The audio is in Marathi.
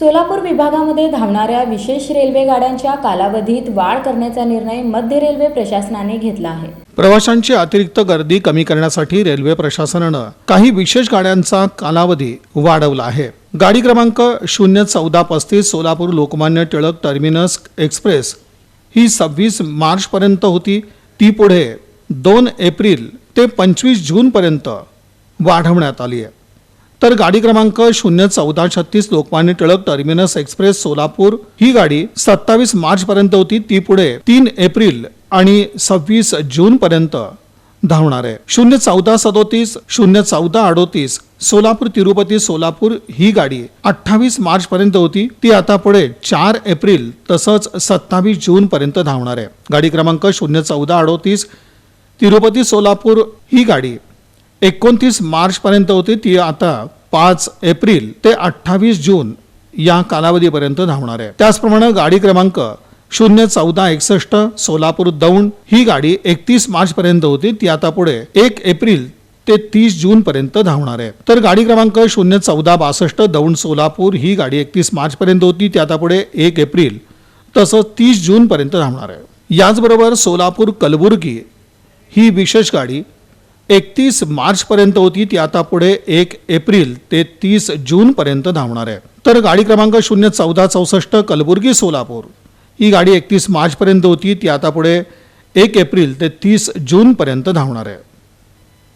सोलापूर विभागामध्ये धावणाऱ्या विशेष रेल्वे गाड्यांच्या कालावधीत वाढ करण्याचा निर्णय मध्य रेल्वे प्रशासनाने घेतला आहे. प्रवाशांची अतिरिक्त गर्दी कमी करण्यासाठी रेल्वे प्रशासनानं काही विशेष गाड्यांचा कालावधी वाढवला आहे. गाडी क्रमांक शून्य चौदा पस्तीस सोलापूर लोकमान्य टिळक टर्मिनस एक्सप्रेस ही सव्वीस मार्चपर्यंत होती. ती पुढे दोन एप्रिल ते पंचवीस जूनपर्यंत वाढवण्यात आली आहे. तर गाडी क्रमांक शून्य चौदा छत्तीस लोकमान्य टिळक टर्मिनस एक्सप्रेस सोलापूर. ही गाडी सत्तावीस मार्च पर्यंत होती ती पुढे तीन एप्रिल आणि सव्वीस जून पर्यंत धावणार आहे. शून्य चौदा सदोतीस शून्य चौदा अडोतीस सोलापूर तिरुपती सोलापूर ही गाडी अठ्ठावीस मार्च पर्यंत होती ती आता पुढे चार एप्रिल तसंच सत्तावीस जून पर्यंत धावणार आहे. गाडी क्रमांक शून्य चौदा अडोतीस तिरुपती सोलापूर ही गाडी एकोणतीस मार्चपर्यंत होती ती आता पाच एप्रिल ते अठ्ठावीस जून या कालावधीपर्यंत धावणार आहे. त्याचप्रमाणे गाडी क्रमांक शून्य चौदा एकसष्ट सोलापूर दौंड ही गाडी एकतीस मार्चपर्यंत होती ती आता पुढे एक एप्रिल ते तीस जून पर्यंत धावणार आहे. तर गाडी क्रमांक शून्य चौदा बासष्ट दौंड सोलापूर ही गाडी एकतीस मार्च पर्यंत होती ती आता पुढे एक एप्रिल तसंच तीस जून पर्यंत धावणार आहे. याचबरोबर सोलापूर कलबुर्गी ही विशेष गाडी एकतीस मार्चपर्यंत होती ती आता पुढे एक एप्रिल ते तीस जूनपर्यंत धावणार आहे. तर गाडी क्रमांक शून्य चौदा चौसष्ट कलबुर्गी सोलापूर. ही गाडी एकतीस मार्चपर्यंत होती ती आता पुढे एक एप्रिल ते तीस जूनपर्यंत धावणार आहे.